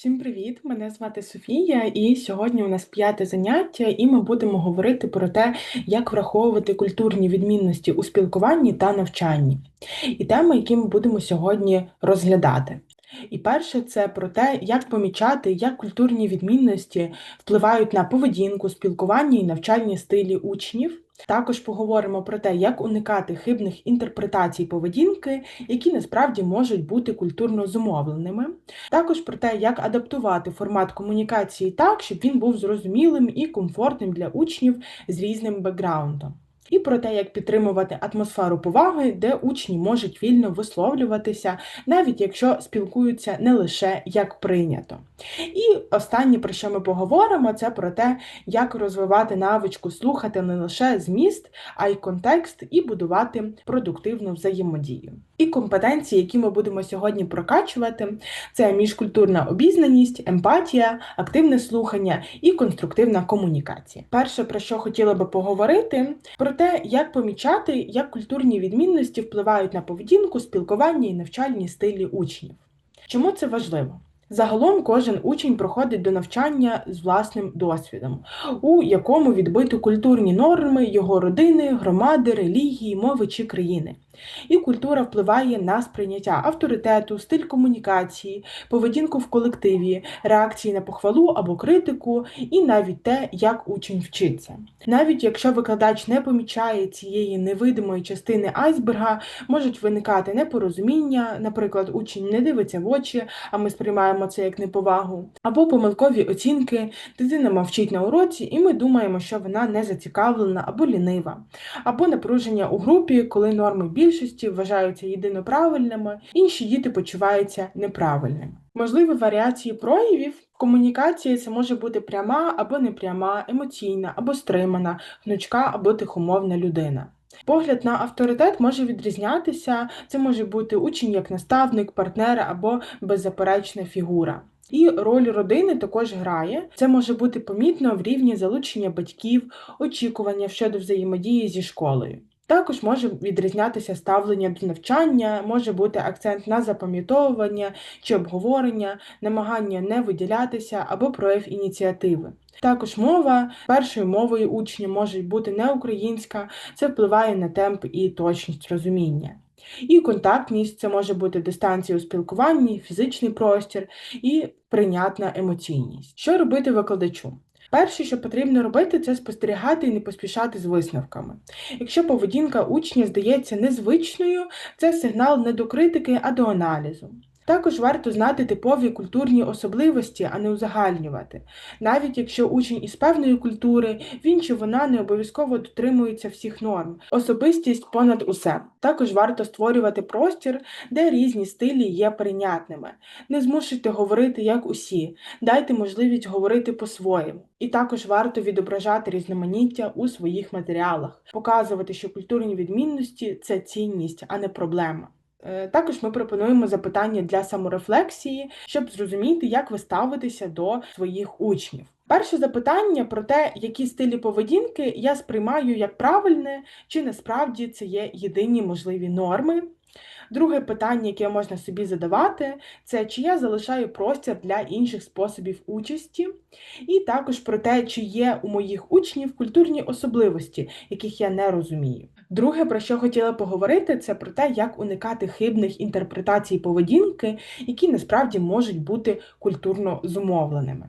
Всім привіт! Мене звати Софія, і сьогодні у нас п'яте заняття, і ми будемо говорити про те, як враховувати культурні відмінності у спілкуванні та навчанні. І теми, які ми будемо сьогодні розглядати. І перше, це про те, як помічати, як культурні відмінності впливають на поведінку, спілкування і навчальні стилі учнів. Також поговоримо про те, як уникати хибних інтерпретацій поведінки, які насправді можуть бути культурно зумовленими. Також про те, як адаптувати формат комунікації так, щоб він був зрозумілим і комфортним для учнів з різним бекграундом і про те, як підтримувати атмосферу поваги, де учні можуть вільно висловлюватися, навіть якщо спілкуються не лише як прийнято. І останнє, про що ми поговоримо, це про те, як розвивати навичку слухати не лише зміст, а й контекст, і будувати продуктивну взаємодію. І компетенції, які ми будемо сьогодні прокачувати, це міжкультурна обізнаність, емпатія, активне слухання і конструктивна комунікація. Перше, про що хотіла би поговорити, про те, як помічати, як культурні відмінності впливають на поведінку, спілкування і навчальні стилі учнів. Чому це важливо? Загалом кожен учень проходить до навчання з власним досвідом, у якому відбито культурні норми його родини, громади, релігії, мови чи країни. І культура впливає на сприйняття авторитету, стиль комунікації, поведінку в колективі, реакції на похвалу або критику, і навіть те, як учень вчиться. Навіть якщо викладач не помічає цієї невидимої частини айсберга, можуть виникати непорозуміння, наприклад, учень не дивиться в очі, а ми сприймаємо це як неповагу, або помилкові оцінки, дитина мовчить на уроці, і ми думаємо, що вона не зацікавлена або лінива, або напруження у групі, коли норми більшості вважаються єдиноправильними, інші діти почуваються неправильними. Можливі варіації проявів комунікації це може бути пряма або непряма, емоційна або стримана, гнучка або тихомовна людина. Погляд на авторитет може відрізнятися, це може бути учень як наставник, партнер або беззаперечна фігура. І роль родини також грає. Це може бути помітно в рівні залучення батьків, очікування щодо взаємодії зі школою. Також може відрізнятися ставлення до навчання, може бути акцент на запам'ятовування чи обговорення, намагання не виділятися або прояв ініціативи. Також мова першою мовою учня може бути не українська, це впливає на темп і точність розуміння. І контактність це може бути дистанція у спілкуванні, фізичний простір і прийнятна емоційність. Що робити викладачу? Перше, що потрібно робити, це спостерігати і не поспішати з висновками. Якщо поведінка учня здається незвичною, це сигнал не до критики, а до аналізу. Також варто знати типові культурні особливості, а не узагальнювати. Навіть якщо учень із певної культури, він чи вона не обов'язково дотримується всіх норм, особистість понад усе. Також варто створювати простір, де різні стилі є прийнятними. Не змушуйте говорити як усі, дайте можливість говорити по-своєму. І також варто відображати різноманіття у своїх матеріалах, показувати, що культурні відмінності це цінність, а не проблема. Е, також ми пропонуємо запитання для саморефлексії, щоб зрозуміти, як ви ставитеся до своїх учнів. Перше запитання про те, які стилі поведінки я сприймаю як правильне, чи насправді це є єдині можливі норми. Друге питання, яке можна собі задавати, це чи я залишаю простір для інших способів участі, і також про те, чи є у моїх учнів культурні особливості, яких я не розумію. Друге, про що хотіла поговорити, це про те, як уникати хибних інтерпретацій поведінки, які насправді можуть бути культурно зумовленими.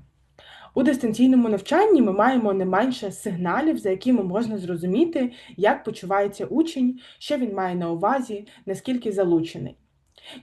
У дистанційному навчанні ми маємо не менше сигналів, за якими можна зрозуміти, як почувається учень, що він має на увазі, наскільки залучений.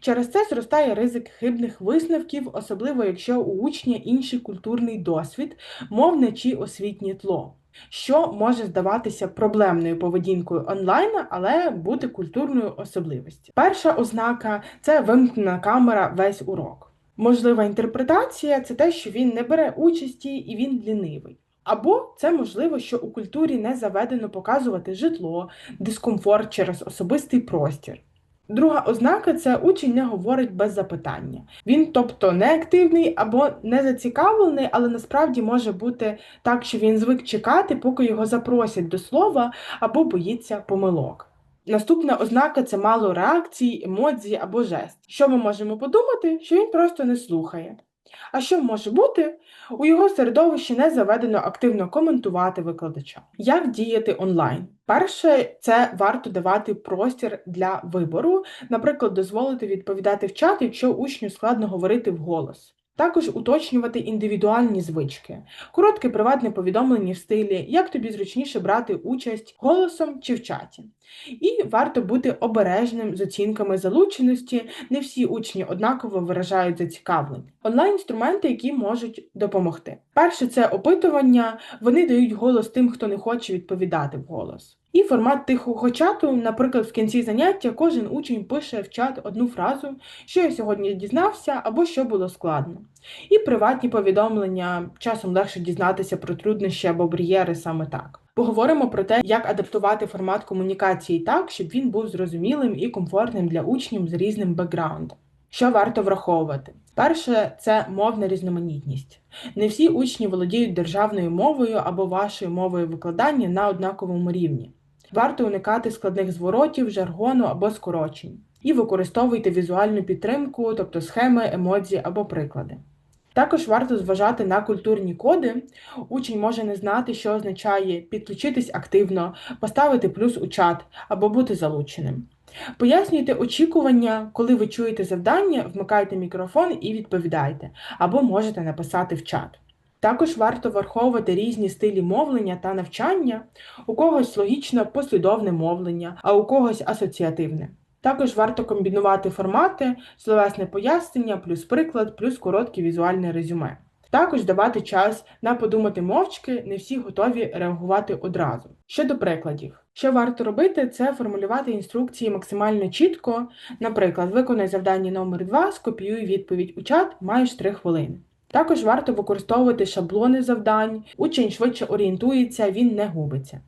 Через це зростає ризик хибних висновків, особливо якщо у учня інший культурний досвід, мовне чи освітнє тло що може здаватися проблемною поведінкою онлайн, але бути культурною особливістю. Перша ознака це вимкнена камера весь урок. Можлива інтерпретація це те, що він не бере участі і він лінивий. Або це можливо, що у культурі не заведено показувати житло, дискомфорт через особистий простір. Друга ознака це учень не говорить без запитання. Він, тобто, не активний або не зацікавлений, але насправді може бути так, що він звик чекати, поки його запросять до слова, або боїться помилок. Наступна ознака це мало реакцій, емоцій або жест. Що ми можемо подумати, що він просто не слухає. А що може бути? У його середовищі не заведено активно коментувати викладача. Як діяти онлайн? Перше, це варто давати простір для вибору, наприклад, дозволити відповідати в чат, якщо учню складно говорити вголос. Також уточнювати індивідуальні звички, коротке приватне повідомлення в стилі, як тобі зручніше брати участь голосом чи в чаті. І варто бути обережним з оцінками залученості. Не всі учні однаково виражають зацікавлення. Онлайн-інструменти, які можуть допомогти. Перше це опитування, вони дають голос тим, хто не хоче відповідати в голос. І формат тихого чату, наприклад, в кінці заняття кожен учень пише в чат одну фразу, що я сьогодні дізнався або що було складно. І приватні повідомлення часом легше дізнатися про труднощі або бар'єри саме так. Поговоримо про те, як адаптувати формат комунікації так, щоб він був зрозумілим і комфортним для учнів з різним бекграундом. Що варто враховувати? Перше це мовна різноманітність. Не всі учні володіють державною мовою або вашою мовою викладання на однаковому рівні. Варто уникати складних зворотів, жаргону або скорочень. І використовуйте візуальну підтримку, тобто схеми, емодзі або приклади. Також варто зважати на культурні коди. Учень може не знати, що означає підключитись активно, поставити плюс у чат або бути залученим. Пояснюйте очікування, коли ви чуєте завдання, вмикайте мікрофон і відповідайте, або можете написати в чат. Також варто враховувати різні стилі мовлення та навчання, у когось логічно послідовне мовлення, а у когось асоціативне. Також варто комбінувати формати, словесне пояснення, плюс приклад, плюс коротке візуальне резюме. Також давати час на подумати мовчки, не всі готові реагувати одразу. Щодо прикладів, що варто робити, це формулювати інструкції максимально чітко. Наприклад, виконай завдання номер 2 скопіюй відповідь у чат, маєш 3 хвилини. Також варто використовувати шаблони завдань, учень швидше орієнтується, він не губиться.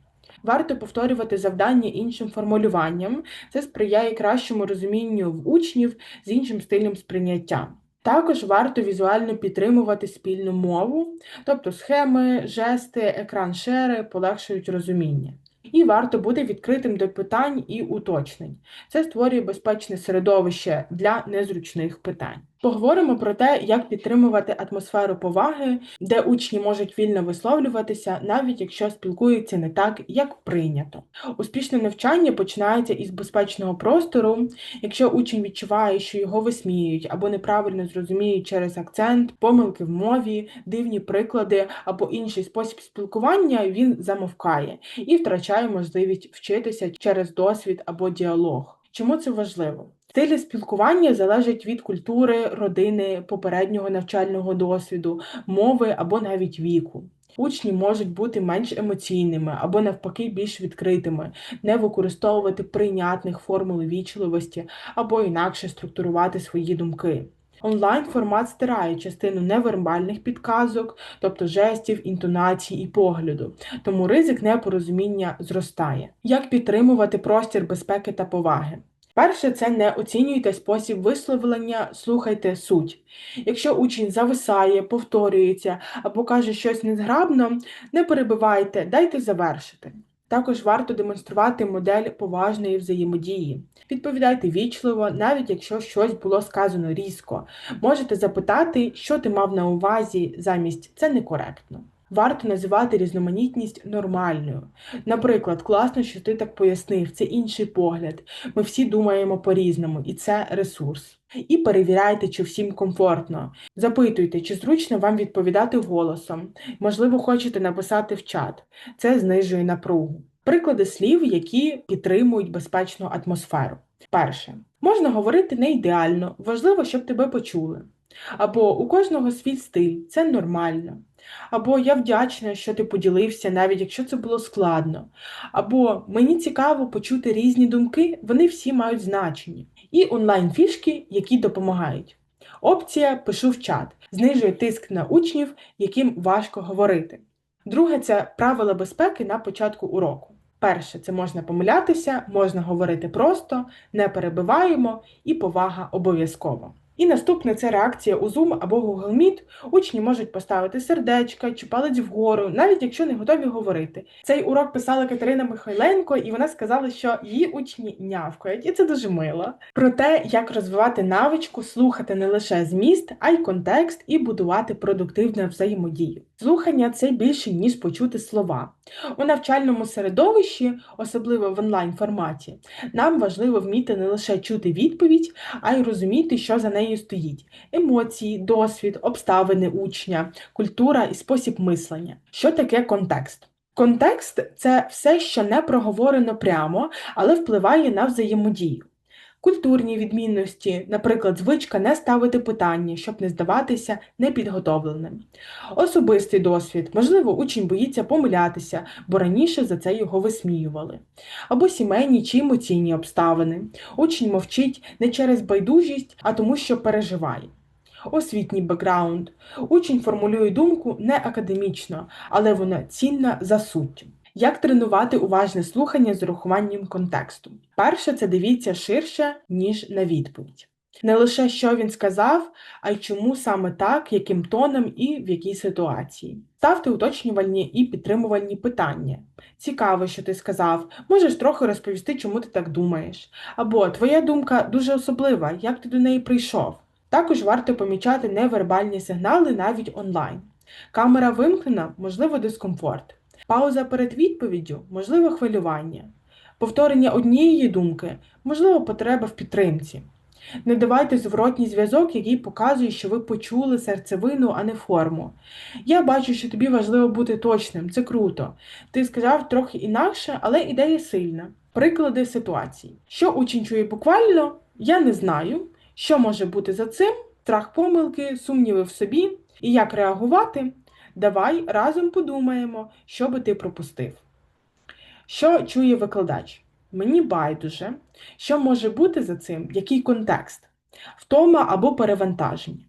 Варто повторювати завдання іншим формулюванням, це сприяє кращому розумінню в учнів з іншим стилем сприйняття. Також варто візуально підтримувати спільну мову, тобто схеми, жести, екран шери полегшують розуміння. І варто бути відкритим до питань і уточнень. Це створює безпечне середовище для незручних питань. Поговоримо про те, як підтримувати атмосферу поваги, де учні можуть вільно висловлюватися, навіть якщо спілкуються не так, як прийнято. Успішне навчання починається із безпечного простору. Якщо учень відчуває, що його висміюють або неправильно зрозуміють через акцент, помилки в мові, дивні приклади або інший спосіб спілкування, він замовкає і втрачає можливість вчитися через досвід або діалог. Чому це важливо? Стилі спілкування залежать від культури, родини, попереднього навчального досвіду, мови або навіть віку. Учні можуть бути менш емоційними або навпаки більш відкритими, не використовувати прийнятних формул вічливості або інакше структурувати свої думки. Онлайн формат стирає частину невербальних підказок, тобто жестів, інтонацій і погляду, тому ризик непорозуміння зростає. Як підтримувати простір безпеки та поваги? Перше, це не оцінюйте спосіб висловлення, слухайте суть. Якщо учень зависає, повторюється або каже щось незграбно, не перебивайте, дайте завершити. Також варто демонструвати модель поважної взаємодії. Відповідайте вічливо, навіть якщо щось було сказано різко. Можете запитати, що ти мав на увазі замість це некоректно. Варто називати різноманітність нормальною. Наприклад, класно, що ти так пояснив, це інший погляд. Ми всі думаємо по-різному, і це ресурс. І перевіряйте, чи всім комфортно. Запитуйте, чи зручно вам відповідати голосом. Можливо, хочете написати в чат. Це знижує напругу. Приклади слів, які підтримують безпечну атмосферу. Перше, можна говорити не ідеально, важливо, щоб тебе почули. Або у кожного свій стиль, це нормально. Або я вдячна, що ти поділився, навіть якщо це було складно. Або мені цікаво почути різні думки, вони всі мають значення. І онлайн-фішки, які допомагають. Опція Пишу в чат, знижує тиск на учнів, яким важко говорити. Друге це правила безпеки на початку уроку. Перше, це можна помилятися, можна говорити просто, не перебиваємо і повага обов'язково. І наступне це реакція у Zoom або Google Meet. Учні можуть поставити сердечка чи палець вгору, навіть якщо не готові говорити. Цей урок писала Катерина Михайленко, і вона сказала, що її учні нявкають, і це дуже мило. Про те, як розвивати навичку, слухати не лише зміст, а й контекст і будувати продуктивну взаємодію. Слухання це більше ніж почути слова. У навчальному середовищі, особливо в онлайн форматі, нам важливо вміти не лише чути відповідь, а й розуміти, що за нею стоїть: емоції, досвід, обставини учня, культура і спосіб мислення. Що таке контекст? Контекст це все, що не проговорено прямо, але впливає на взаємодію. Культурні відмінності, наприклад, звичка не ставити питання, щоб не здаватися непідготовленим. Особистий досвід, можливо, учень боїться помилятися, бо раніше за це його висміювали. Або сімейні чи емоційні обставини. Учень мовчить не через байдужість, а тому, що переживає. Освітній бекграунд. Учень формулює думку не академічно, але вона цінна за суттю. Як тренувати уважне слухання з урахуванням контексту? Перше, це дивіться ширше, ніж на відповідь. Не лише що він сказав, а й чому саме так, яким тоном і в якій ситуації. Ставте уточнювальні і підтримувальні питання. Цікаво, що ти сказав, можеш трохи розповісти, чому ти так думаєш. Або твоя думка дуже особлива, як ти до неї прийшов. Також варто помічати невербальні сигнали навіть онлайн. Камера вимкнена, можливо, дискомфорт. Пауза перед відповіддю можливо хвилювання. Повторення однієї думки, можливо, потреба в підтримці. Не давайте зворотній зв'язок, який показує, що ви почули серцевину, а не форму. Я бачу, що тобі важливо бути точним, це круто. Ти сказав трохи інакше, але ідея сильна. Приклади ситуації. Що учень чує буквально, я не знаю. Що може бути за цим? Страх помилки, сумніви в собі і як реагувати. Давай разом подумаємо, що би ти пропустив. Що чує викладач? Мені байдуже, що може бути за цим, який контекст, втома або перевантаження.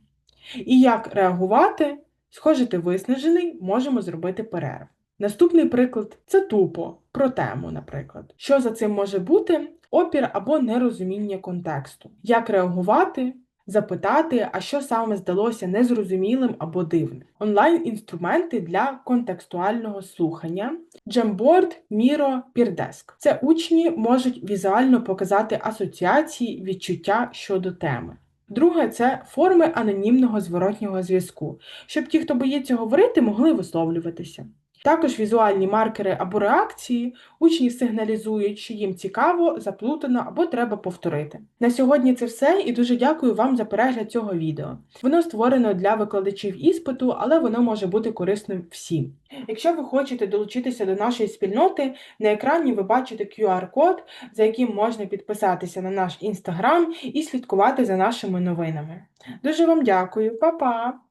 І як реагувати, схоже, ти виснажений, можемо зробити перерву. Наступний приклад це тупо, про тему, наприклад. Що за цим може бути? Опір або нерозуміння контексту. Як реагувати? Запитати, а що саме здалося незрозумілим або дивним. Онлайн-інструменти для контекстуального слухання, Jamboard, Miro, Peerdesk. Це учні можуть візуально показати асоціації, відчуття щодо теми. Друге це форми анонімного зворотнього зв'язку, щоб ті, хто боїться говорити, могли висловлюватися. Також візуальні маркери або реакції учні сигналізують, що їм цікаво, заплутано або треба повторити. На сьогодні це все і дуже дякую вам за перегляд цього відео. Воно створено для викладачів іспиту, але воно може бути корисним всім. Якщо ви хочете долучитися до нашої спільноти, на екрані ви бачите QR-код, за яким можна підписатися на наш інстаграм і слідкувати за нашими новинами. Дуже вам дякую, Па-па!